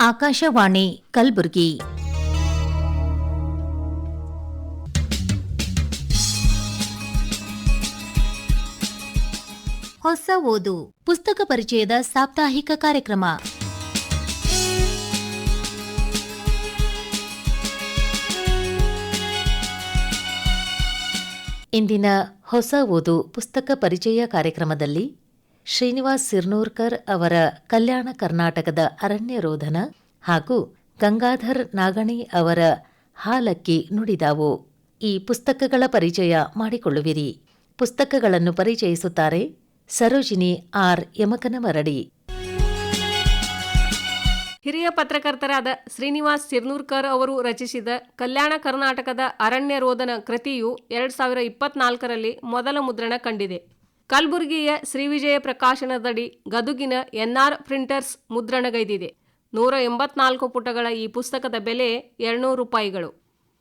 ಆಕಾಶವಾಣಿ ಕಲಬುರಗಿ. ಹೊಸ ಓದು ಪುಸ್ತಕ ಪರಿಚಯದ ಸಾಪ್ತಾಹಿಕ ಕಾರ್ಯಕ್ರಮ. ಇಂದಿನ ಹೊಸ ಓದು ಪುಸ್ತಕ ಪರಿಚಯ ಕಾರ್ಯಕ್ರಮದಲ್ಲಿ ಶ್ರೀನಿವಾಸ್ ಸಿರ್ನೂರ್ಕರ್ ಅವರ ಕಲ್ಯಾಣ ಕರ್ನಾಟಕದ ಅರಣ್ಯರೋಧನ ಹಾಗೂ ಗಂಗಾಧರ್ ನಾಗಣಿ ಅವರ ಹಾಲಕ್ಕಿ ನುಡಿದಾವು. ಈ ಪುಸ್ತಕಗಳ ಪರಿಚಯ ಮಾಡಿಕೊಳ್ಳುವಿರಿ. ಪುಸ್ತಕಗಳನ್ನು ಪರಿಚಯಿಸುತ್ತಾರೆ ಸರೋಜಿನಿ ಆರ್. ಯಮಕನಮರಡಿ ಹಿರಿಯ ಪತ್ರಕರ್ತರಾದ ಶ್ರೀನಿವಾಸ್ ಸಿರ್ನೂರ್ಕರ್ ಅವರು ರಚಿಸಿದ ಕಲ್ಯಾಣ ಕರ್ನಾಟಕದ ಅರಣ್ಯ ರೋಧನ ಕೃತಿಯು ಎರಡು ಸಾವಿರ ಇಪ್ಪತ್ನಾಲ್ಕರಲ್ಲಿ ಮೊದಲ ಮುದ್ರಣ ಕಂಡಿದೆ. ಕಲಬುರಗಿಯ ಶ್ರೀವಿಜಯ ಪ್ರಕಾಶನದಡಿ ಗದುಗಿನ ಎನ್ಆರ್ ಪ್ರಿಂಟರ್ಸ್ ಮುದ್ರಣಗೈದಿದೆ. ನೂರ ಎಂಬತ್ನಾಲ್ಕು ಪುಟಗಳ ಈ ಪುಸ್ತಕದ ಬೆಲೆ ಎರಡ್ನೂರು ರೂಪಾಯಿಗಳು.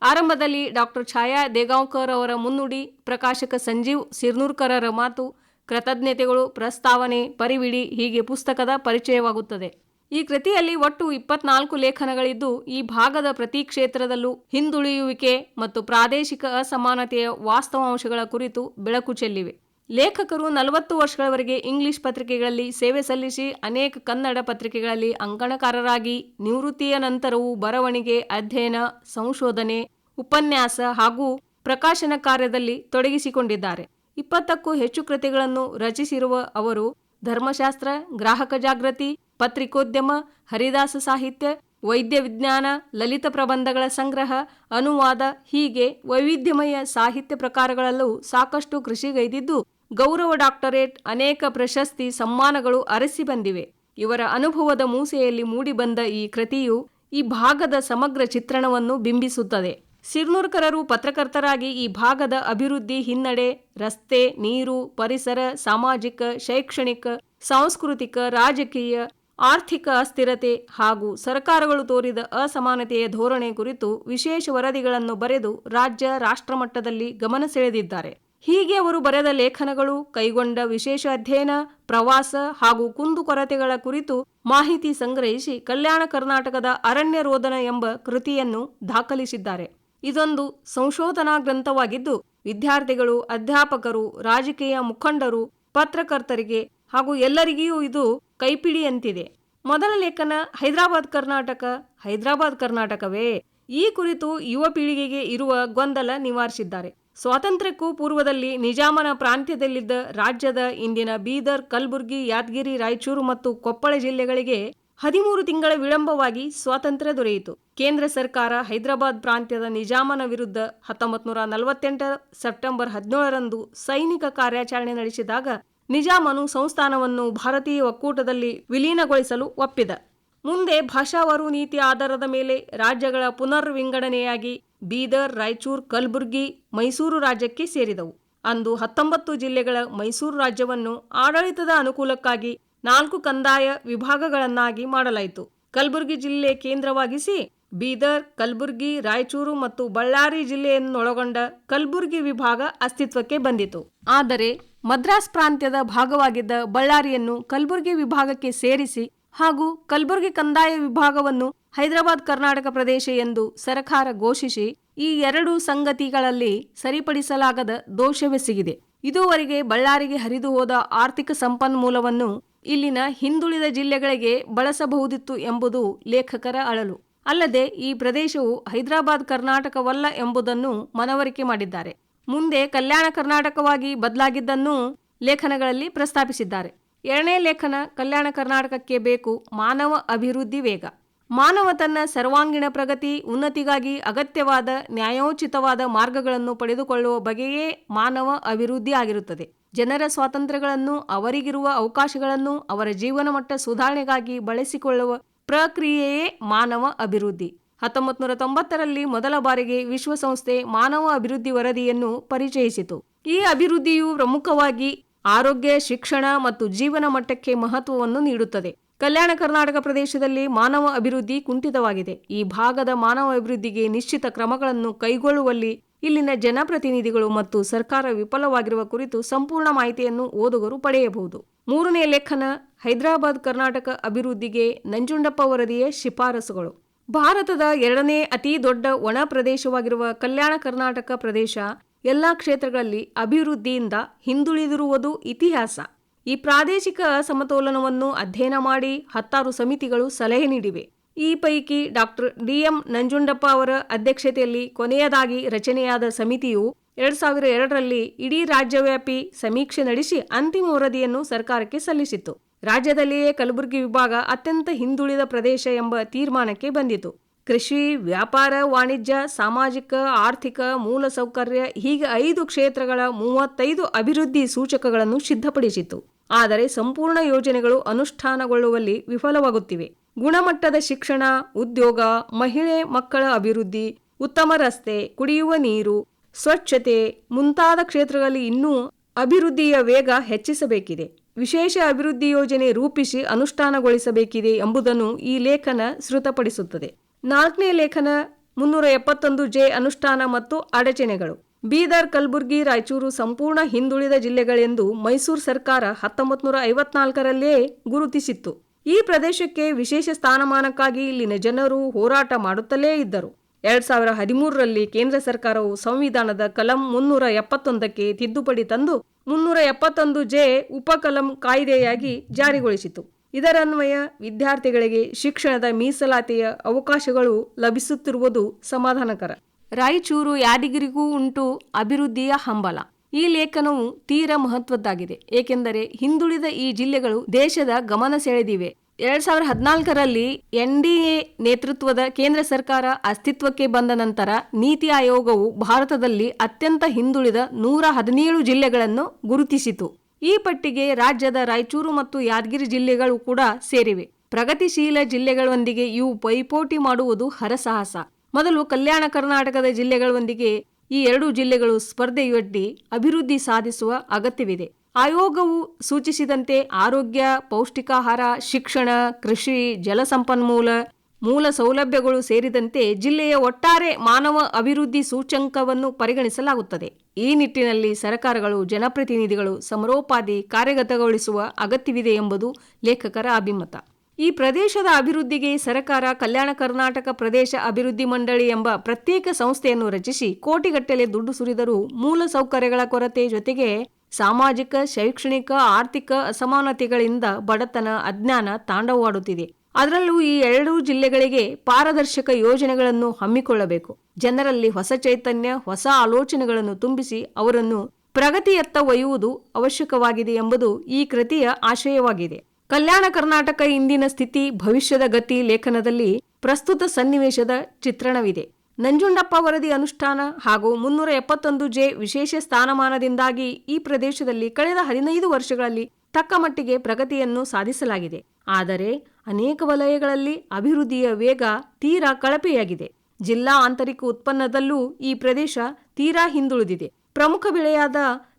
ಆರಂಭದಲ್ಲಿ ಡಾಕ್ಟರ್ ಛಾಯಾ ದೇಗಾಂವ್ಕರ್ ಅವರ ಮುನ್ನುಡಿ, ಪ್ರಕಾಶಕ ಸಂಜೀವ್ ಸಿರ್ನೂರ್ಕರರ ಮಾತು, ಕೃತಜ್ಞತೆಗಳು, ಪ್ರಸ್ತಾವನೆ, ಪರಿವಿಡಿ ಹೀಗೆ ಪುಸ್ತಕದ ಪರಿಚಯವಾಗುತ್ತದೆ. ಈ ಕೃತಿಯಲ್ಲಿ ಒಟ್ಟು ಇಪ್ಪತ್ನಾಲ್ಕು ಲೇಖನಗಳಿದ್ದು, ಈ ಭಾಗದ ಪ್ರತಿ ಕ್ಷೇತ್ರದಲ್ಲೂ ಹಿಂದುಳಿಯುವಿಕೆ ಮತ್ತು ಪ್ರಾದೇಶಿಕ ಅಸಮಾನತೆಯ ವಾಸ್ತವಾಂಶಗಳ ಕುರಿತು ಬೆಳಕು ಚೆಲ್ಲಿವೆ. ಲೇಖಕರು ನಲವತ್ತು ವರ್ಷಗಳವರೆಗೆ ಇಂಗ್ಲಿಷ್ ಪತ್ರಿಕೆಗಳಲ್ಲಿ ಸೇವೆ ಸಲ್ಲಿಸಿ ಅನೇಕ ಕನ್ನಡ ಪತ್ರಿಕೆಗಳಲ್ಲಿ ಅಂಕಣಕಾರರಾಗಿ, ನಿವೃತ್ತಿಯ ನಂತರವೂ ಬರವಣಿಗೆ, ಅಧ್ಯಯನ, ಸಂಶೋಧನೆ, ಉಪನ್ಯಾಸ ಹಾಗೂ ಪ್ರಕಾಶನ ಕಾರ್ಯದಲ್ಲಿ ತೊಡಗಿಸಿಕೊಂಡಿದ್ದಾರೆ. ಇಪ್ಪತ್ತಕ್ಕೂ ಹೆಚ್ಚು ಕೃತಿಗಳನ್ನು ರಚಿಸಿರುವ ಅವರು ಧರ್ಮಶಾಸ್ತ್ರ, ಗ್ರಾಹಕ ಜಾಗೃತಿ, ಪತ್ರಿಕೋದ್ಯಮ, ಹರಿದಾಸ ಸಾಹಿತ್ಯ, ವೈದ್ಯ ವಿಜ್ಞಾನ, ಲಲಿತ ಪ್ರಬಂಧಗಳ ಸಂಗ್ರಹ, ಅನುವಾದ ಹೀಗೆ ವೈವಿಧ್ಯಮಯ ಸಾಹಿತ್ಯ ಪ್ರಕಾರಗಳಲ್ಲೂ ಸಾಕಷ್ಟು ಕೃಷಿಗೈದಿದ್ದು ಗೌರವ ಡಾಕ್ಟರೇಟ್, ಅನೇಕ ಪ್ರಶಸ್ತಿ, ಸಮ್ಮಾನಗಳು ಅರಸಿ ಬಂದಿವೆ. ಇವರ ಅನುಭವದ ಮೂಸೆಯಲ್ಲಿ ಮೂಡಿಬಂದ ಈ ಕೃತಿಯು ಈ ಭಾಗದ ಸಮಗ್ರ ಚಿತ್ರಣವನ್ನು ಬಿಂಬಿಸುತ್ತದೆ. ಸಿರ್ನೂರ್ಕರರು ಪತ್ರಕರ್ತರಾಗಿ ಈ ಭಾಗದ ಅಭಿವೃದ್ಧಿ ಹಿನ್ನಡೆ, ರಸ್ತೆ, ನೀರು, ಪರಿಸರ, ಸಾಮಾಜಿಕ, ಶೈಕ್ಷಣಿಕ, ಸಾಂಸ್ಕೃತಿಕ, ರಾಜಕೀಯ, ಆರ್ಥಿಕ ಅಸ್ಥಿರತೆ ಹಾಗೂ ಸರ್ಕಾರಗಳು ತೋರಿದ ಅಸಮಾನತೆಯ ಧೋರಣೆ ಕುರಿತು ವಿಶೇಷ ವರದಿಗಳನ್ನು ಬರೆದು ರಾಜ್ಯ ರಾಷ್ಟ್ರಮಟ್ಟದಲ್ಲಿ ಗಮನ ಸೆಳೆದಿದ್ದಾರೆ. ಹೀಗೆ ಅವರು ಬರೆದ ಲೇಖನಗಳು ಕೈಗೊಂಡ ವಿಶೇಷ ಅಧ್ಯಯನ, ಪ್ರವಾಸ ಹಾಗೂ ಕುಂದುಕೊರತೆಗಳ ಕುರಿತು ಮಾಹಿತಿ ಸಂಗ್ರಹಿಸಿ ಕಲ್ಯಾಣ ಕರ್ನಾಟಕದ ಅರಣ್ಯ ರೋದನ ಎಂಬ ಕೃತಿಯನ್ನು ದಾಖಲಿಸಿದ್ದಾರೆ. ಇದೊಂದು ಸಂಶೋಧನಾ ಗ್ರಂಥವಾಗಿದ್ದು, ವಿದ್ಯಾರ್ಥಿಗಳು, ಅಧ್ಯಾಪಕರು, ರಾಜಕೀಯ ಮುಖಂಡರು, ಪತ್ರಕರ್ತರಿಗೆ ಹಾಗೂ ಎಲ್ಲರಿಗೂ ಇದು ಕೈಪಿಡಿಯಂತಿದೆ. ಮೊದಲ ಲೇಖನ ಹೈದರಾಬಾದ್ ಕರ್ನಾಟಕ, ಹೈದರಾಬಾದ್ ಕರ್ನಾಟಕವೇ. ಈ ಕುರಿತು ಯುವ ಪೀಳಿಗೆಗೆ ಇರುವ ಗೊಂದಲ ನಿವಾರಿಸಿದ್ದಾರೆ. ಸ್ವಾತಂತ್ರ್ಯಕ್ಕೂ ಪೂರ್ವದಲ್ಲಿ ನಿಜಾಮನ ಪ್ರಾಂತ್ಯದಲ್ಲಿದ್ದ ರಾಜ್ಯದ ಇಂದಿನ ಬೀದರ್, ಕಲಬುರ್ಗಿ, ಯಾದಗಿರಿ, ರಾಯಚೂರು ಮತ್ತು ಕೊಪ್ಪಳ ಜಿಲ್ಲೆಗಳಿಗೆ ಹದಿಮೂರು ತಿಂಗಳ ವಿಳಂಬವಾಗಿ ಸ್ವಾತಂತ್ರ್ಯ ದೊರೆಯಿತು. ಕೇಂದ್ರ ಸರ್ಕಾರ ಹೈದರಾಬಾದ್ ಪ್ರಾಂತ್ಯದ ನಿಜಾಮನ ವಿರುದ್ಧ ಹತ್ತೊಂಬತ್ತು ನೂರ ನಲವತ್ತೆಂಟರ ಸೆಪ್ಟೆಂಬರ್ ಹದಿನೇಳರಂದು ಸೈನಿಕ ಕಾರ್ಯಾಚರಣೆ ನಡೆಸಿದಾಗ ನಿಜಾಮನು ಸಂಸ್ಥಾನವನ್ನು ಭಾರತೀಯ ಒಕ್ಕೂಟದಲ್ಲಿ ವಿಲೀನಗೊಳಿಸಲು ಒಪ್ಪಿದ. ಮುಂದೆ ಭಾಷಾವಾರು ನೀತಿ ಆಧಾರದ ಮೇಲೆ ರಾಜ್ಯಗಳ ಪುನರ್ ವಿಂಗಡಣೆಯಾಗಿ ಬೀದರ್, ರಾಯಚೂರು, ಕಲಬುರ್ಗಿ, ಮೈಸೂರು ರಾಜ್ಯಕ್ಕೆ ಸೇರಿದವು. ಅಂದು ಹತ್ತೊಂಬತ್ತು ಜಿಲ್ಲೆಗಳ ಮೈಸೂರು ರಾಜ್ಯವನ್ನು ಆಡಳಿತದ ಅನುಕೂಲಕ್ಕಾಗಿ ನಾಲ್ಕು ಕಂದಾಯ ವಿಭಾಗಗಳನ್ನಾಗಿ ಮಾಡಲಾಯಿತು. ಕಲಬುರಗಿ ಜಿಲ್ಲೆ ಕೇಂದ್ರವಾಗಿಸಿ ಬೀದರ್, ಕಲಬುರ್ಗಿ, ರಾಯಚೂರು ಮತ್ತು ಬಳ್ಳಾರಿ ಜಿಲ್ಲೆಯನ್ನೊಳಗೊಂಡ ಕಲಬುರ್ಗಿ ವಿಭಾಗ ಅಸ್ತಿತ್ವಕ್ಕೆ ಬಂದಿತು. ಆದರೆ ಮದ್ರಾಸ್ ಪ್ರಾಂತ್ಯದ ಭಾಗವಾಗಿದ್ದ ಬಳ್ಳಾರಿಯನ್ನು ಕಲಬುರ್ಗಿ ವಿಭಾಗಕ್ಕೆ ಸೇರಿಸಿ ಹಾಗೂ ಕಲಬುರಗಿ ಕಂದಾಯ ವಿಭಾಗವನ್ನು ಹೈದರಾಬಾದ್ ಕರ್ನಾಟಕ ಪ್ರದೇಶ ಎಂದು ಸರ್ಕಾರ ಘೋಷಿಸಿ ಈ ಎರಡು ಸಂಗತಿಗಳಲ್ಲಿ ಸರಿಪಡಿಸಲಾಗದ ದೋಷವೆಸಗಿದೆ ಇದುವರೆಗೆ ಬಳ್ಳಾರಿಗೆ ಹರಿದು ಹೋದ ಆರ್ಥಿಕ ಸಂಪನ್ಮೂಲವನ್ನು ಇಲ್ಲಿನ ಹಿಂದುಳಿದ ಜಿಲ್ಲೆಗಳಿಗೆ ಬಳಸಬಹುದಿತ್ತು ಎಂಬುದು ಲೇಖಕರ ಅಳಲು. ಅಲ್ಲದೆ ಈ ಪ್ರದೇಶವು ಹೈದರಾಬಾದ್ ಕರ್ನಾಟಕವಲ್ಲ ಎಂಬುದನ್ನು ಮನವರಿಕೆ ಮಾಡಿದ್ದಾರೆ. ಮುಂದೆ ಕಲ್ಯಾಣ ಕರ್ನಾಟಕವಾಗಿ ಬದಲಾಗಿದ್ದನ್ನೂ ಲೇಖನಗಳಲ್ಲಿ ಪ್ರಸ್ತಾಪಿಸಿದ್ದಾರೆ. ಎರಡನೇ ಲೇಖನ ಕಲ್ಯಾಣ ಕರ್ನಾಟಕಕ್ಕೆ ಬೇಕು ಮಾನವ ಅಭಿವೃದ್ಧಿ ವೇಗ. ಮಾನವ ತನ್ನ ಸರ್ವಾಂಗೀಣ ಪ್ರಗತಿ, ಉನ್ನತಿಗಾಗಿ ಅಗತ್ಯವಾದ, ನ್ಯಾಯೋಚಿತವಾದ ಮಾರ್ಗಗಳನ್ನು ಪಡೆದುಕೊಳ್ಳುವ ಬಗೆಯೇ ಮಾನವ ಅಭಿವೃದ್ಧಿ ಆಗಿರುತ್ತದೆ. ಜನರ ಸ್ವಾತಂತ್ರ್ಯಗಳನ್ನು, ಅವರಿಗಿರುವ ಅವಕಾಶಗಳನ್ನು, ಅವರ ಜೀವನಮಟ್ಟ ಸುಧಾರಣೆಗಾಗಿ ಬಳಸಿಕೊಳ್ಳುವ ಪ್ರಕ್ರಿಯೆಯೇ ಮಾನವ ಅಭಿವೃದ್ಧಿ. ಹತ್ತೊಂಬತ್ತು ನೂರ ತೊಂಬತ್ತರಲ್ಲಿ ಮೊದಲ ಬಾರಿಗೆ ವಿಶ್ವಸಂಸ್ಥೆ ಮಾನವ ಅಭಿವೃದ್ಧಿ ವರದಿಯನ್ನು ಪರಿಚಯಿಸಿತು. ಈ ಅಭಿವೃದ್ಧಿಯು ಪ್ರಮುಖವಾಗಿ ಆರೋಗ್ಯ, ಶಿಕ್ಷಣ ಮತ್ತು ಜೀವನ ಮಟ್ಟಕ್ಕೆ ಮಹತ್ವವನ್ನು ನೀಡುತ್ತದೆ. ಕಲ್ಯಾಣ ಕರ್ನಾಟಕ ಪ್ರದೇಶದಲ್ಲಿ ಮಾನವ ಅಭಿವೃದ್ಧಿ ಕುಂಠಿತವಾಗಿದೆ. ಈ ಭಾಗದ ಮಾನವ ಅಭಿವೃದ್ಧಿಗೆ ನಿಶ್ಚಿತ ಕ್ರಮಗಳನ್ನು ಕೈಗೊಳ್ಳುವಲ್ಲಿ ಇಲ್ಲಿನ ಜನಪ್ರತಿನಿಧಿಗಳು ಮತ್ತು ಸರ್ಕಾರ ವಿಫಲವಾಗಿರುವ ಕುರಿತು ಸಂಪೂರ್ಣ ಮಾಹಿತಿಯನ್ನು ಓದುಗರು ಪಡೆಯಬಹುದು. ಮೂರನೇ ಲೇಖನ, ಹೈದರಾಬಾದ್ ಕರ್ನಾಟಕ ಅಭಿವೃದ್ಧಿಗೆ ನಂಜುಂಡಪ್ಪ ವರದಿಯ ಶಿಫಾರಸುಗಳು. ಭಾರತದ ಎರಡನೇ ಅತಿ ದೊಡ್ಡ ಒಣ ಪ್ರದೇಶವಾಗಿರುವ ಕಲ್ಯಾಣ ಕರ್ನಾಟಕ ಪ್ರದೇಶ ಎಲ್ಲಾ ಕ್ಷೇತ್ರಗಳಲ್ಲಿ ಅಭಿವೃದ್ಧಿಯಿಂದ ಹಿಂದುಳಿದಿರುವುದು ಇತಿಹಾಸ. ಈ ಪ್ರಾದೇಶಿಕ ಸಮತೋಲನವನ್ನು ಅಧ್ಯಯನ ಮಾಡಿ ಹತ್ತಾರು ಸಮಿತಿಗಳು ಸಲಹೆ ನೀಡಿವೆ. ಈ ಪೈಕಿ ಡಾಕ್ಟರ್ ಡಿಎಂ ನಂಜುಂಡಪ್ಪ ಅವರ ಅಧ್ಯಕ್ಷತೆಯಲ್ಲಿ ಕೊನೆಯದಾಗಿ ರಚನೆಯಾದ ಸಮಿತಿಯು ಎರಡ್ ಸಾವಿರ ಎರಡರಲ್ಲಿ ಇಡೀ ರಾಜ್ಯವ್ಯಾಪಿ ಸಮೀಕ್ಷೆ ನಡೆಸಿ ಅಂತಿಮ ವರದಿಯನ್ನು ಸರ್ಕಾರಕ್ಕೆ ಸಲ್ಲಿಸಿತ್ತು. ರಾಜ್ಯದಲ್ಲಿಯೇ ಕಲಬುರಗಿ ವಿಭಾಗ ಅತ್ಯಂತ ಹಿಂದುಳಿದ ಪ್ರದೇಶ ಎಂಬ ತೀರ್ಮಾನಕ್ಕೆ ಬಂದಿತು. ಕೃಷಿ, ವ್ಯಾಪಾರ, ವಾಣಿಜ್ಯ, ಸಾಮಾಜಿಕ, ಆರ್ಥಿಕ ಮೂಲಸೌಕರ್ಯ ಹೀಗೆ ಐದು ಕ್ಷೇತ್ರಗಳ ಮೂವತ್ತೈದು ಅಭಿವೃದ್ಧಿ ಸೂಚಕಗಳನ್ನು ಸಿದ್ಧಪಡಿಸಿತು. ಆದರೆ ಸಂಪೂರ್ಣ ಯೋಜನೆಗಳು ಅನುಷ್ಠಾನಗೊಳ್ಳುವಲ್ಲಿ ವಿಫಲವಾಗುತ್ತಿವೆ. ಗುಣಮಟ್ಟದ ಶಿಕ್ಷಣ, ಉದ್ಯೋಗ, ಮಹಿಳೆ ಮಕ್ಕಳ ಅಭಿವೃದ್ಧಿ, ಉತ್ತಮ ರಸ್ತೆ, ಕುಡಿಯುವ ನೀರು, ಸ್ವಚ್ಛತೆ ಮುಂತಾದ ಕ್ಷೇತ್ರಗಳಲ್ಲಿ ಇನ್ನೂ ಅಭಿವೃದ್ಧಿಯ ವೇಗ ಹೆಚ್ಚಿಸಬೇಕಿದೆ. ವಿಶೇಷ ಅಭಿವೃದ್ಧಿ ಯೋಜನೆ ರೂಪಿಸಿ ಅನುಷ್ಠಾನಗೊಳಿಸಬೇಕಿದೆ ಎಂಬುದನ್ನು ಈ ಲೇಖನ ಶ್ರುತಪಡಿಸುತ್ತದೆ ನಾಲ್ಕನೇ ಲೇಖನ ಮುನ್ನೂರ ಎಪ್ಪತ್ತೊಂದು ಜೆ ಅನುಷ್ಠಾನ ಮತ್ತು ಅಡಚಣೆಗಳು. ಬೀದರ್, ಕಲಬುರಗಿ, ರಾಯಚೂರು ಸಂಪೂರ್ಣ ಹಿಂದುಳಿದ ಜಿಲ್ಲೆಗಳೆಂದು ಮೈಸೂರು ಸರ್ಕಾರ ಹತ್ತೊಂಬತ್ತು ನೂರ ಐವತ್ನಾಲ್ಕರಲ್ಲೇ ಗುರುತಿಸಿತ್ತು. ಈ ಪ್ರದೇಶಕ್ಕೆ ವಿಶೇಷ ಸ್ಥಾನಮಾನಕ್ಕಾಗಿ ಇಲ್ಲಿನ ಜನರು ಹೋರಾಟ ಮಾಡುತ್ತಲೇ ಇದ್ದರು. ಎರಡ್ ಸಾವಿರ ಹದಿಮೂರರಲ್ಲಿ ಕೇಂದ್ರ ಸರ್ಕಾರವು ಸಂವಿಧಾನದ ಕಲಂ ಮುನ್ನೂರ ಎಪ್ಪತ್ತೊಂದಕ್ಕೆ ತಿದ್ದುಪಡಿ ತಂದು ಮುನ್ನೂರ ಎಪ್ಪತ್ತೊಂದು ಜೆ ಉಪಕಲಂ ಕಾಯ್ದೆಯಾಗಿ ಜಾರಿಗೊಳಿಸಿತು ಇದರನ್ವಯ ವಿದ್ಯಾರ್ಥಿಗಳಿಗೆ ಶಿಕ್ಷಣದ ಮೀಸಲಾತಿಯ ಅವಕಾಶಗಳು ಲಭಿಸುತ್ತಿರುವುದು ಸಮಾಧಾನಕರ. ರಾಯಚೂರು ಯಾದಗಿರಿಗೂ ಉಂಟು ಅಭಿವೃದ್ಧಿಯ ಹಂಬಲ. ಈ ಲೇಖನವು ತೀರ ಮಹತ್ವದ್ದಾಗಿದೆ. ಏಕೆಂದರೆ ಹಿಂದುಳಿದ ಈ ಜಿಲ್ಲೆಗಳು ದೇಶದ ಗಮನ ಸೆಳೆದಿವೆ. ಎರಡ್ ಸಾವಿರದ ಹದಿನಾಲ್ಕರಲ್ಲಿ ಎನ್ಡಿಎ ನೇತೃತ್ವದ ಕೇಂದ್ರ ಸರ್ಕಾರ ಅಸ್ತಿತ್ವಕ್ಕೆ ಬಂದ ನಂತರ ನೀತಿ ಆಯೋಗವು ಭಾರತದಲ್ಲಿ ಅತ್ಯಂತ ಹಿಂದುಳಿದ ನೂರ ಹದಿನೇಳು ಜಿಲ್ಲೆಗಳನ್ನು ಗುರುತಿಸಿತು. ಈ ಪಟ್ಟಿಗೆ ರಾಜ್ಯದ ರಾಯಚೂರು ಮತ್ತು ಯಾದಗಿರಿ ಜಿಲ್ಲೆಗಳು ಕೂಡ ಸೇರಿವೆ. ಪ್ರಗತಿಶೀಲ ಜಿಲ್ಲೆಗಳೊಂದಿಗೆ ಇವು ಪೈಪೋಟಿ ಮಾಡುವುದು ಹರಸಾಹಸ. ಮೊದಲು ಕಲ್ಯಾಣ ಕರ್ನಾಟಕದ ಜಿಲ್ಲೆಗಳೊಂದಿಗೆ ಈ ಎರಡು ಜಿಲ್ಲೆಗಳು ಸ್ಪರ್ಧೆಯೊಡ್ಡಿ ಅಭಿವೃದ್ಧಿ ಸಾಧಿಸುವ ಅಗತ್ಯವಿದೆ. ಆಯೋಗವು ಸೂಚಿಸಿದಂತೆ ಆರೋಗ್ಯ, ಪೌಷ್ಟಿಕಾಹಾರ, ಶಿಕ್ಷಣ, ಕೃಷಿ, ಜಲಸಂಪನ್ಮೂಲ ಮೂಲ ಸೌಲಭ್ಯಗಳು ಸೇರಿದಂತೆ ಜಿಲ್ಲೆಯ ಒಟ್ಟಾರೆ ಮಾನವ ಅಭಿವೃದ್ಧಿ ಸೂಚ್ಯಂಕವನ್ನು ಪರಿಗಣಿಸಲಾಗುತ್ತದೆ. ಈ ನಿಟ್ಟಿನಲ್ಲಿ ಸರ್ಕಾರಗಳು, ಜನಪ್ರತಿನಿಧಿಗಳು ಸಮರೋಪಾದಿ ಕಾರ್ಯಗತಗೊಳಿಸುವ ಅಗತ್ಯವಿದೆ ಎಂಬುದು ಲೇಖಕರ ಅಭಿಮತ. ಈ ಪ್ರದೇಶದ ಅಭಿವೃದ್ಧಿಗೆ ಸರ್ಕಾರ ಕಲ್ಯಾಣ ಕರ್ನಾಟಕ ಪ್ರದೇಶ ಅಭಿವೃದ್ಧಿ ಮಂಡಳಿ ಎಂಬ ಪ್ರತ್ಯೇಕ ಸಂಸ್ಥೆಯನ್ನು ರಚಿಸಿ ಕೋಟಿಗಟ್ಟಲೆ ದುಡ್ಡು ಸುರಿದರೂ ಮೂಲ ಸೌಕರ್ಯಗಳ ಕೊರತೆ ಜೊತೆಗೆ ಸಾಮಾಜಿಕ, ಶೈಕ್ಷಣಿಕ, ಆರ್ಥಿಕ ಅಸಮಾನತೆಗಳಿಂದ ಬಡತನ, ಅಜ್ಞಾನ ತಾಂಡವವಾಡುತ್ತಿದೆ ಅದರಲ್ಲೂ ಈ ಎರಡೂ ಜಿಲ್ಲೆಗಳಿಗೆ ಪಾರದರ್ಶಕ ಯೋಜನೆಗಳನ್ನು ಹಮ್ಮಿಕೊಳ್ಳಬೇಕು. ಜನರಲ್ಲಿ ಹೊಸ ಚೈತನ್ಯ, ಹೊಸ ಆಲೋಚನೆಗಳನ್ನು ತುಂಬಿಸಿ ಅವರನ್ನು ಪ್ರಗತಿಯತ್ತ ಒಯ್ಯುವುದು ಅವಶ್ಯಕವಾಗಿದೆ ಎಂಬುದು ಈ ಕೃತಿಯ ಆಶಯವಾಗಿದೆ. ಕಲ್ಯಾಣ ಕರ್ನಾಟಕ ಇಂದಿನ ಸ್ಥಿತಿ, ಭವಿಷ್ಯದ ಗತಿ ಲೇಖನದಲ್ಲಿ ಪ್ರಸ್ತುತ ಸನ್ನಿವೇಶದ ಚಿತ್ರಣವಿದೆ. ನಂಜುಂಡಪ್ಪ ವರದಿ ಅನುಷ್ಠಾನ ಹಾಗೂ ಮುನ್ನೂರ ಎಪ್ಪತ್ತೊಂದು ಜೆ ವಿಶೇಷ ಸ್ಥಾನಮಾನದಿಂದಾಗಿ ಈ ಪ್ರದೇಶದಲ್ಲಿ ಕಳೆದ ಹದಿನೈದು ವರ್ಷಗಳಲ್ಲಿ ತಕ್ಕಮಟ್ಟಿಗೆ ಪ್ರಗತಿಯನ್ನು ಸಾಧಿಸಲಾಗಿದೆ. ಆದರೆ ಅನೇಕ ವಲಯಗಳಲ್ಲಿ ಅಭಿವೃದ್ಧಿಯ ವೇಗ ತೀರಾ ಕಳಪೆಯಾಗಿದೆ. ಜಿಲ್ಲಾ ಆಂತರಿಕ ಉತ್ಪನ್ನದಲ್ಲೂ ಈ ಪ್ರದೇಶ ತೀರಾ ಹಿಂದುಳಿದಿದೆ. ಪ್ರಮುಖ ಬೆಳೆಯಾದ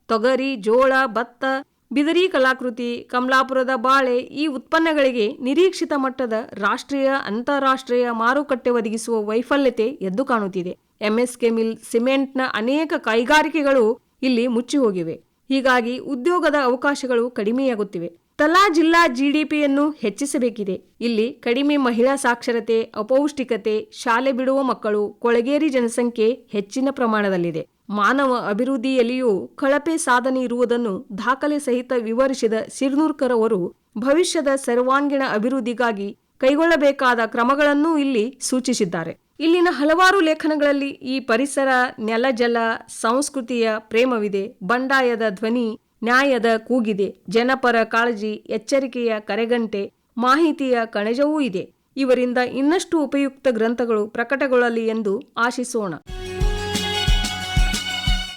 ತೊಗರಿ, ಜೋಳ, ಭತ್ತ, ಬಿದರಿ ಕಲಾಕೃತಿ, ಕಮಲಾಪುರದ ಬಾಳೆ ಈ ಉತ್ಪನ್ನಗಳಿಗೆ ನಿರೀಕ್ಷಿತ ಮಟ್ಟದ ರಾಷ್ಟ್ರೀಯ, ಅಂತಾರಾಷ್ಟ್ರೀಯ ಮಾರುಕಟ್ಟೆ ಒದಗಿಸುವ ವೈಫಲ್ಯತೆ ಎದ್ದು ಕಾಣುತ್ತಿದೆ. ಎಂಎಸ್ಕೆ ಮಿಲ್ ಸಿಮೆಂಟ್ನ ಅನೇಕ ಕೈಗಾರಿಕೆಗಳು ಇಲ್ಲಿ ಮುಚ್ಚಿ ಹೋಗಿವೆ ಹೀಗಾಗಿ ಉದ್ಯೋಗದ ಅವಕಾಶಗಳು ಕಡಿಮೆಯಾಗುತ್ತಿವೆ. ತಲಾ ಜಿಲ್ಲಾ ಜಿಡಿಪಿಯನ್ನು ಹೆಚ್ಚಿಸಬೇಕಿದೆ. ಇಲ್ಲಿ ಕಡಿಮೆ ಮಹಿಳಾ ಸಾಕ್ಷರತೆ, ಅಪೌಷ್ಟಿಕತೆ, ಶಾಲೆ ಬಿಡುವ ಮಕ್ಕಳು, ಕೊಳಗೇರಿ ಜನಸಂಖ್ಯೆ ಹೆಚ್ಚಿನ ಪ್ರಮಾಣದಲ್ಲಿದೆ. ಮಾನವ ಅಭಿವೃದ್ಧಿಯಲ್ಲಿಯೂ ಕಳಪೆ ಸಾಧನೆ ಇರುವುದನ್ನು ದಾಖಲೆ ಸಹಿತ ವಿವರಿಸಿದ ಸಿರ್ನೂರ್ಕರ್ ಅವರು, ಭವಿಷ್ಯದ ಸರ್ವಾಂಗೀಣ ಅಭಿವೃದ್ಧಿಗಾಗಿ ಕೈಗೊಳ್ಳಬೇಕಾದ ಕ್ರಮಗಳನ್ನೂ ಇಲ್ಲಿ ಸೂಚಿಸಿದ್ದಾರೆ. ಇಲ್ಲಿನ ಹಲವಾರು ಲೇಖನಗಳಲ್ಲಿ ಈ ಪರಿಸರ, ನೆಲಜಲ, ಸಂಸ್ಕೃತಿಯ ಪ್ರೇಮವಿದೆ, ಬಂಡಾಯದ ಧ್ವನಿ ನ್ಯಾಯದ ಕೂಗಿದೆ. ಜನಪರ ಕಾಳಜಿ, ಎಚ್ಚರಿಕೆಯ ಕರೆಗಂಟೆ, ಮಾಹಿತಿಯ ಕಣಜವೂ ಇದೆ. ಇವರಿಂದ ಇನ್ನಷ್ಟು ಉಪಯುಕ್ತ ಗ್ರಂಥಗಳು ಪ್ರಕಟಗೊಳ್ಳಲಿ ಎಂದು ಆಶಿಸೋಣ.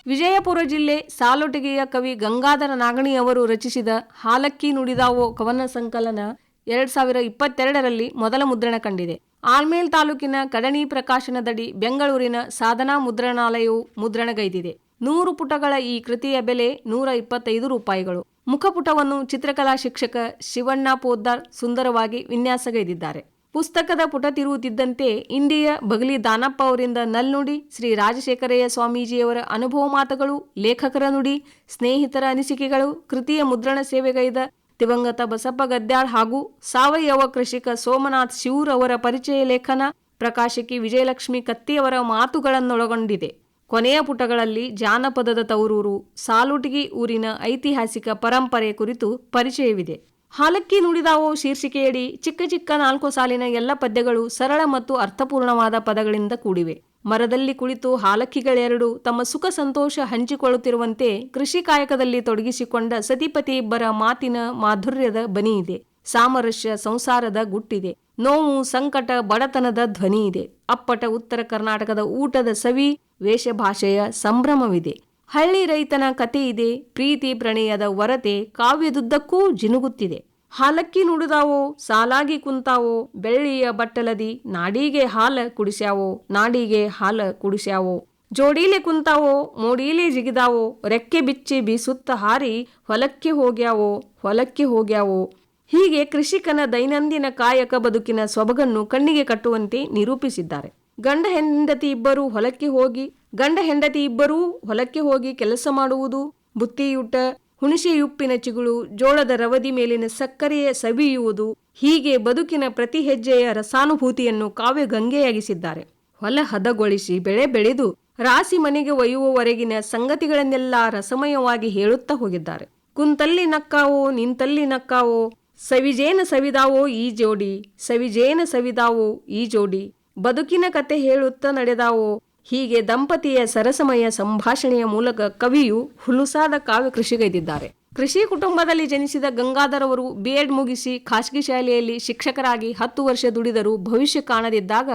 ವಿಜಯಪುರ ಜಿಲ್ಲೆ ಸಾಲೊಟಿಗೆಯ ಕವಿ ಗಂಗಾಧರ ನಾಗಣಿ ಅವರು ರಚಿಸಿದ ಹಾಲಕ್ಕಿ ನುಡಿದಾವೋ ಕವನ ಸಂಕಲನ ಎರಡ್ ಸಾವಿರ ಇಪ್ಪತ್ತೆರಡರಲ್ಲಿ ಮೊದಲ ಮುದ್ರಣ ಕಂಡಿದೆ. ಆಲ್ಮೇಲ್ ತಾಲೂಕಿನ ಕಡಣಿ ಪ್ರಕಾಶನದಡಿ ಬೆಂಗಳೂರಿನ ಸಾಧನಾ ಮುದ್ರಣಾಲಯವು ಮುದ್ರಣಗೈದಿದೆ. ನೂರು ಪುಟಗಳ ಈ ಕೃತಿಯ ಬೆಲೆ ನೂರ ಇಪ್ಪತ್ತೈದು ರೂಪಾಯಿಗಳು. ಮುಖಪುಟವನ್ನು ಚಿತ್ರಕಲಾ ಶಿಕ್ಷಕ ಶಿವಣ್ಣ ಪೋದ್ದಾರ್ ಸುಂದರವಾಗಿ ವಿನ್ಯಾಸಗೈದಿದ್ದಾರೆ. ಪುಸ್ತಕದ ಪುಟ ತಿರುವುತ್ತಿದ್ದಂತೆ ಇಂಡಿಯ ಬಗಲಿ ದಾನಪ್ಪ ಅವರಿಂದ ನಲ್ನುಡಿ ಶ್ರೀ ರಾಜಶೇಖರಯ್ಯ ಸ್ವಾಮೀಜಿಯವರ ಅನುಭವ ಮಾತುಗಳು, ಲೇಖಕರ ನುಡಿ, ಸ್ನೇಹಿತರ ಅನಿಸಿಕೆಗಳು, ಕೃತಿಯ ಮುದ್ರಣ ಸೇವೆಗೈದ ದಿವಂಗತ ಬಸಪ್ಪ ಗದ್ದಾಳ್ ಹಾಗೂ ಸಾವಯವ ಕೃಷಿಕ ಸೋಮನಾಥ್ ಶಿವೂರ್ ಅವರ ಪರಿಚಯ ಲೇಖನ ಪ್ರಕಾಶಕಿ ವಿಜಯಲಕ್ಷ್ಮಿ ಕತ್ತಿಯವರ ಮಾತುಗಳನ್ನೊಳಗೊಂಡಿದೆ. ಕೊನೆಯ ಪುಟಗಳಲ್ಲಿ ಜಾನಪದದ ತವರೂರು, ಸಾಲುಟಗಿ ಊರಿನ ಐತಿಹಾಸಿಕ ಪರಂಪರೆ ಕುರಿತು ಪರಿಚಯವಿದೆ. ಹಾಲಕ್ಕಿ ನುಡಿದಾವೋ ಶೀರ್ಷಿಕೆಯಡಿ ಚಿಕ್ಕ ಚಿಕ್ಕ ನಾಲ್ಕು ಸಾಲಿನ ಎಲ್ಲ ಪದ್ಯಗಳು ಸರಳ ಮತ್ತು ಅರ್ಥಪೂರ್ಣವಾದ ಪದಗಳಿಂದ ಕೂಡಿವೆ. ಮರದಲ್ಲಿ ಕುಳಿತು ಹಾಲಕ್ಕಿಗಳೆರಡು ತಮ್ಮ ಸುಖ ಸಂತೋಷ ಹಂಚಿಕೊಳ್ಳುತ್ತಿರುವಂತೆ ಕೃಷಿ ಕಾಯಕದಲ್ಲಿ ತೊಡಗಿಸಿಕೊಂಡ ಸತಿಪತಿ ಇಬ್ಬರ ಮಾತಿನ ಮಾಧುರ್ಯದ ಬನಿಯಿದೆ. ಸಾಮರಸ್ಯ, ಸಂಸಾರದ ಗುಟ್ಟಿದೆ. ನೋವು, ಸಂಕಟ, ಬಡತನದ ಧ್ವನಿ ಇದೆ. ಅಪ್ಪಟ ಉತ್ತರ ಕರ್ನಾಟಕದ ಊಟದ ಸವಿ, ವೇಷಭಾಷೆಯ ಸಂಭ್ರಮವಿದೆ. ಹಳ್ಳಿ ರೈತನ ಕತೆ ಇದೆ, ಪ್ರೀತಿ ಪ್ರಣಯದ ವರತೆ, ಕಾವ್ಯದುದ್ದಕ್ಕೂ ಜಿನುಗುತ್ತಿದೆ. ಹಾಲಕ್ಕಿ ನುಡಿದಾವೋ, ಸಾಲಾಗಿ ಕುಂತಾವೋ, ಬೆಳ್ಳಿಯ ಬಟ್ಟಲದಿ, ನಾಡಿಗೆ ಹಾಲ ಕುಡಿಸ್ಯಾವೋ, ನಾಡಿಗೆ ಹಾಲ ಕುಡಿಸ್ಯಾವೋ. ಜೋಡೀಲೆ ಕುಂತಾವೋ, ಮೋಡೀಲೆ ಜಿಗಿದಾವೋ, ರೆಕ್ಕೆ ಬಿಚ್ಚಿ ಬೀಸುತ್ತ ಹಾರಿ, ಹೊಲಕ್ಕೆ ಹೋಗ್ಯಾವೋ ಹೊಲಕ್ಕೆ ಹೋಗ್ಯಾವೋ. ಹೀಗೆ ಕೃಷಿಕನ ದೈನಂದಿನ ಕಾಯಕ ಬದುಕಿನ ಸೊಬಗನ್ನು ಕಣ್ಣಿಗೆ ಕಟ್ಟುವಂತೆ ನಿರೂಪಿಸಿದ್ದಾರೆ. ಗಂಡ ಹೆಂಡತಿ ಇಬ್ಬರು ಹೊಲಕ್ಕೆ ಹೋಗಿ, ಗಂಡ ಹೆಂಡತಿ ಇಬ್ಬರೂ ಹೊಲಕ್ಕೆ ಹೋಗಿ ಕೆಲಸ ಮಾಡುವುದು ಬುತ್ತಿಯೂಟ ಹುಣಸೆಯುಪ್ಪಿನ ಚಿಗುಳು, ಜೋಳದ ರವದಿ ಮೇಲಿನ ಸಕ್ಕರೆಯ ಸವಿಯುವುದು, ಹೀಗೆ ಬದುಕಿನ ಪ್ರತಿ ಹೆಜ್ಜೆಯ ರಸಾನುಭೂತಿಯನ್ನು ಕಾವ್ಯ ಗಂಗೆಯಾಗಿಸಿದ್ದಾರೆ. ಹೊಲ ಹದಗೊಳಿಸಿ ಬೆಳೆ ಬೆಳೆದು ರಾಸಿ ಮನೆಗೆ ಒಯ್ಯುವವರೆಗಿನ ಸಂಗತಿಗಳನ್ನೆಲ್ಲ ರಸಮಯವಾಗಿ ಹೇಳುತ್ತಾ ಹೋಗಿದ್ದಾರೆ. ಕುಂತಲ್ಲಿ ನಕ್ಕಾವೋ, ನಿಂತಲ್ಲಿ ನಕ್ಕಾವೋ ಸವಿಜೇನ ಸವಿದಾವೋ ಈ ಜೋಡಿ, ಸವಿಜೇನ ಸವಿದಾವೋ ಈ ಜೋಡಿ, ಬದುಕಿನ ಕತೆ ಹೇಳುತ್ತ ನಡೆದಾವೋ, ಹೀಗೆ ದಂಪತಿಯ ಸರಸಮಯ ಸಂಭಾಷಣೆಯ ಮೂಲಕ ಕವಿಯು ಹುಲುಸಾದ ಕಾವ್ಯ ಕೃಷಿಗೈದಿದ್ದಾರೆ. ಕೃಷಿ ಕುಟುಂಬದಲ್ಲಿ ಜನಿಸಿದ ಗಂಗಾಧರವರು ಬಿ ಎಡ್ ಮುಗಿಸಿ ಖಾಸಗಿ ಶಾಲೆಯಲ್ಲಿ ಶಿಕ್ಷಕರಾಗಿ ಹತ್ತು ವರ್ಷ ದುಡಿದರೂ ಭವಿಷ್ಯ ಕಾಣದಿದ್ದಾಗ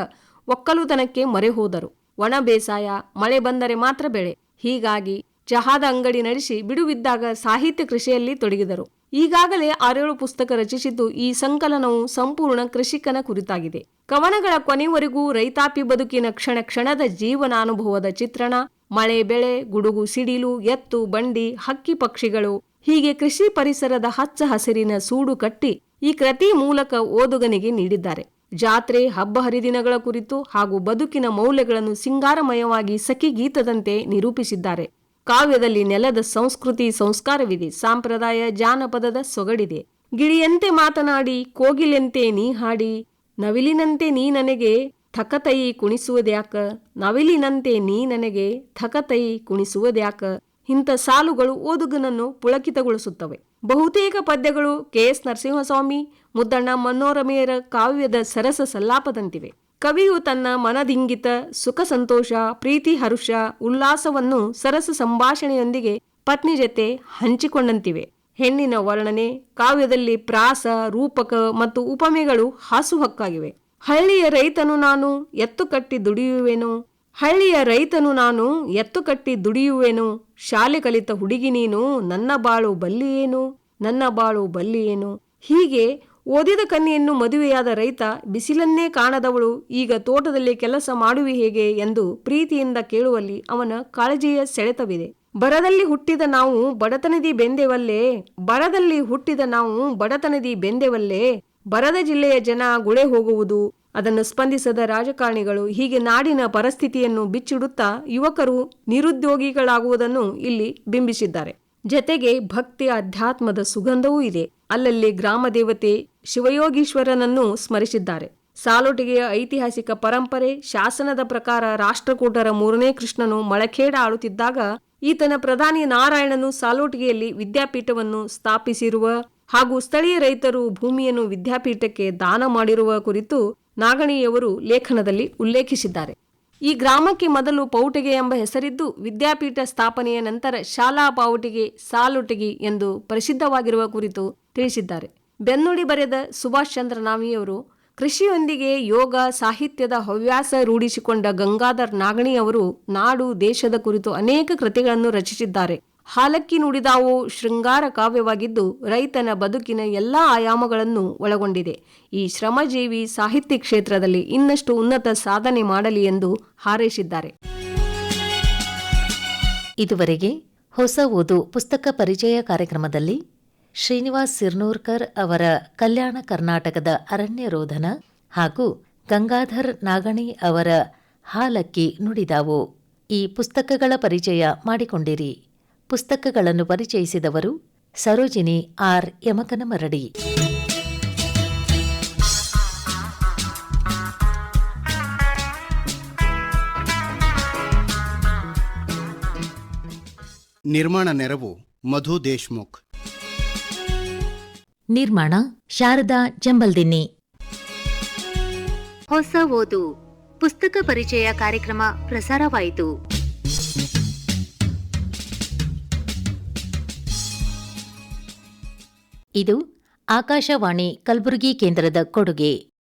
ಒಕ್ಕಲುತನಕ್ಕೆ ಮೊರೆ ಹೋದರು. ಒಣ ಬೇಸಾಯ, ಮಳೆ ಬಂದರೆ ಮಾತ್ರ ಬೆಳೆ. ಹೀಗಾಗಿ ಚಹಾದ ಅಂಗಡಿ ನಡೆಸಿ ಬಿಡುವಿದ್ದಾಗ ಸಾಹಿತ್ಯ ಕೃಷಿಯಲ್ಲಿ ತೊಡಗಿದರು. ಈಗಾಗಲೇ ಆರೇಳು ಪುಸ್ತಕ ರಚಿಸಿದ್ದು ಈ ಸಂಕಲನವು ಸಂಪೂರ್ಣ ಕೃಷಿಕನ ಕುರಿತಾಗಿದೆ. ಕವನಗಳ ಕೊನೆವರೆಗೂ ರೈತಾಪಿ ಬದುಕಿನ ಕ್ಷಣ ಕ್ಷಣದ ಜೀವನಾನುಭವದ ಚಿತ್ರಣ, ಮಳೆ, ಬೆಳೆ, ಗುಡುಗು, ಸಿಡಿಲು, ಎತ್ತು, ಬಂಡಿ, ಹಕ್ಕಿ ಪಕ್ಷಿಗಳು, ಹೀಗೆ ಕೃಷಿ ಪರಿಸರದ ಹಚ್ಚ ಹಸಿರಿನ ಸೂಡು ಕಟ್ಟಿ ಈ ಕೃತಿ ಮೂಲಕ ಓದುಗನಿಗೆ ನೀಡಿದ್ದಾರೆ. ಜಾತ್ರೆ, ಹಬ್ಬ ಹರಿದಿನಗಳ ಕುರಿತು ಹಾಗೂ ಬದುಕಿನ ಮೌಲ್ಯಗಳನ್ನು ಸಿಂಗಾರಮಯವಾಗಿ ಸಖಿ ಗೀತದಂತೆ ನಿರೂಪಿಸಿದ್ದಾರೆ. ಕಾವ್ಯದಲ್ಲಿ ನೆಲದ ಸಂಸ್ಕೃತಿ, ಸಂಸ್ಕಾರವಿದೆ. ಸಾಂಪ್ರದಾಯ ಜಾನಪದದ ಸೊಗಡಿದೆ. ಗಿಳಿಯಂತೆ ಮಾತನಾಡಿ, ಕೋಗಿಲೆಂತೆ ನೀ ಹಾಡಿ, ನವಿಲಿನಂತೆ ನೀ ನನಗೆ ಥಕತೈ ಕುಣಿಸುವುದ್ಯಾಕ ನವಿಲಿನಂತೆ ನೀ ನನಗೆ ಥಕತೈ ಕುಣಿಸುವುದ್ಯಾಕ ಇಂಥ ಸಾಲುಗಳು ಓದುಗನನ್ನು ಪುಳಕಿತಗೊಳಿಸುತ್ತವೆ. ಬಹುತೇಕ ಪದ್ಯಗಳು ಕೆ ಎಸ್ ನರಸಿಂಹಸ್ವಾಮಿ, ಮುದ್ದಣ್ಣ ಮನೋರಮೆಯರ ಕಾವ್ಯದ ಸರಸ ಸಲ್ಲಾಪದಂತಿವೆ. ಕವಿಯು ತನ್ನ ಮನದಿಂಗಿತ ಸುಖ ಸಂತೋಷ, ಪ್ರೀತಿ ಹರುಷ, ಉಲ್ಲಾಸವನ್ನು ಸರಸ ಸಂಭಾಷಣೆಯೊಂದಿಗೆ ಪತ್ನಿ ಜೊತೆ ಹಂಚಿಕೊಂಡಂತಿವೆ. ಹೆಣ್ಣಿನ ವರ್ಣನೆ, ಕಾವ್ಯದಲ್ಲಿ ಪ್ರಾಸ, ರೂಪಕ ಮತ್ತು ಉಪಮೆಗಳು ಹಾಸುಹಕ್ಕಾಗಿವೆ ಹಳ್ಳಿಯ ರೈತನು ನಾನು ಎತ್ತು ಕಟ್ಟಿ ದುಡಿಯುವೆನು, ಹಳ್ಳಿಯ ರೈತನು ನಾನು ಎತ್ತು ಕಟ್ಟಿ ದುಡಿಯುವೆನು, ಶಾಲೆ ಕಲಿತ ಹುಡುಗಿ ನೀನು ನನ್ನ ಬಾಳು ಬಲ್ಲಿಯೇನು, ನನ್ನ ಬಾಳು ಬಲ್ಲಿಯೇನು, ಹೀಗೆ ಓದಿದ ಕನ್ಯೆಯನ್ನು ಮದುವೆಯಾದ ರೈತ, ಬಿಸಿಲನ್ನೇ ಕಾಣದವಳು, ಈಗ ತೋಟದಲ್ಲಿ ಕೆಲಸ ಮಾಡುವಿ ಹೇಗೆ ಎಂದು ಪ್ರೀತಿಯಿಂದ ಕೇಳುವಲ್ಲಿ ಅವನ ಕಾಳಜಿಯ ಸೆಳೆತವಿದೆ. ಬರದಲ್ಲಿ ಹುಟ್ಟಿದ ನಾವು ಬಡತನದಿ ಬೆಂದೆವಲ್ಲೇ, ಬರದಲ್ಲಿ ಹುಟ್ಟಿದ ನಾವು ಬಡತನದಿ ಬೆಂದೆವಲ್ಲೇ, ಬರದ ಜಿಲ್ಲೆಯ ಜನ ಗುಳೆ ಹೋಗುವುದು, ಅದನ್ನು ಸ್ಪಂದಿಸದ ರಾಜಕಾರಣಿಗಳು ಹೀಗೆ ನಾಡಿನ ಪರಿಸ್ಥಿತಿಯನ್ನು ಬಿಚ್ಚಿಡುತ್ತಾ ಯುವಕರು ನಿರುದ್ಯೋಗಿಗಳಾಗುವುದನ್ನು ಇಲ್ಲಿ ಬಿಂಬಿಸಿದ್ದಾರೆ. ಜತೆಗೆ ಭಕ್ತಿ ಅಧ್ಯಾತ್ಮದ ಸುಗಂಧವೂ ಇದೆ. ಅಲ್ಲಲ್ಲಿ ಗ್ರಾಮ ದೇವತೆ ಶಿವಯೋಗೀಶ್ವರನನ್ನು ಸ್ಮರಿಸಿದ್ದಾರೆ. ಸಾಲೊಟಿಗೆಯ ಐತಿಹಾಸಿಕ ಪರಂಪರೆ, ಶಾಸನದ ಪ್ರಕಾರ ರಾಷ್ಟ್ರಕೂಟರ ಮೂರನೇ ಕೃಷ್ಣನು ಮಳಖೇಡ ಆಳುತ್ತಿದ್ದಾಗ ಈತನ ಪ್ರಧಾನಿ ನಾರಾಯಣನು ಸಾಲೋಟಿಗೆಯಲ್ಲಿ ವಿದ್ಯಾಪೀಠವನ್ನು ಸ್ಥಾಪಿಸಿರುವ ಹಾಗೂ ಸ್ಥಳೀಯ ರೈತರು ಭೂಮಿಯನ್ನು ವಿದ್ಯಾಪೀಠಕ್ಕೆ ದಾನ ಮಾಡಿರುವ ಕುರಿತು ನಾಗಣಿಯವರು ಲೇಖನದಲ್ಲಿ ಉಲ್ಲೇಖಿಸಿದ್ದಾರೆ. ಈ ಗ್ರಾಮಕ್ಕೆ ಮೊದಲು ಪೌಟಿಗೆ ಎಂಬ ಹೆಸರಿದ್ದು ವಿದ್ಯಾಪೀಠ ಸ್ಥಾಪನೆಯ ನಂತರ ಶಾಲಾ ಪೌಟಿಗೆ ಸಾಲುಟಿಗೆ ಎಂದು ಪ್ರಸಿದ್ಧವಾಗಿರುವ ಕುರಿತು ತಿಳಿಸಿದ್ದಾರೆ. ಬೆನ್ನುಡಿ ಬರೆದ ಸುಭಾಷ್ ಚಂದ್ರ ನಾವಿಯವರು ಕೃಷಿಯೊಂದಿಗೆ ಯೋಗ, ಸಾಹಿತ್ಯದ ಹವ್ಯಾಸ ರೂಢಿಸಿಕೊಂಡ ಗಂಗಾಧರ್ ನಾಗಣಿ ಅವರು ನಾಡು, ದೇಶದ ಕುರಿತು ಅನೇಕ ಕೃತಿಗಳನ್ನು ರಚಿಸಿದ್ದಾರೆ. ಹಾಲಕ್ಕಿ ನುಡಿದಾವು ಶೃಂಗಾರ ಕಾವ್ಯವಾಗಿದ್ದು ರೈತನ ಬದುಕಿನ ಎಲ್ಲ ಆಯಾಮಗಳನ್ನು ಒಳಗೊಂಡಿದೆ. ಈ ಶ್ರಮಜೀವಿ ಸಾಹಿತ್ಯ ಕ್ಷೇತ್ರದಲ್ಲಿ ಇನ್ನಷ್ಟು ಉನ್ನತ ಸಾಧನೆ ಮಾಡಲಿ ಎಂದು ಹಾರೈಸಿದ್ದಾರೆ. ಇದುವರೆಗೆ ಹೊಸ ಓದು ಪುಸ್ತಕ ಪರಿಚಯ ಕಾರ್ಯಕ್ರಮದಲ್ಲಿ ಶ್ರೀನಿವಾಸ್ ಸಿರ್ನೂರ್ಕರ್ ಅವರ ಕಲ್ಯಾಣ ಕರ್ನಾಟಕದ ಅರಣ್ಯ ರೋಧನ ಹಾಗೂ ಗಂಗಾಧರ್ ನಾಗಣಿ ಅವರ ಹಾಲಕ್ಕಿ ನುಡಿದಾವು. ಈ ಪುಸ್ತಕಗಳ ಪರಿಚಯ ಮಾಡಿಕೊಂಡಿರಿ. ಪುಸ್ತಕಗಳನ್ನು ಪರಿಚಯಿಸಿದವರು ಸರೋಜಿನಿ ಆರ್ ಯಮಕನಮರಡಿ. ನಿರ್ಮಾಣ ನೆರವು ಮಧು ದೇಶ್ಮುಖ್. ನಿರ್ಮಾಣ ಶಾರದಾ ಜಂಬಲ್ದಿನ್ನಿ. ಹೊಸ ಓದು. ಪುಸ್ತಕ ಪರಿಚಯ ಕಾರ್ಯಕ್ರಮ ಪ್ರಸಾರವಾಯಿತು. ಇದು ಆಕಾಶವಾಣಿ ಕಲಬುರಗಿ ಕೇಂದ್ರದ ಕೊಡುಗೆ.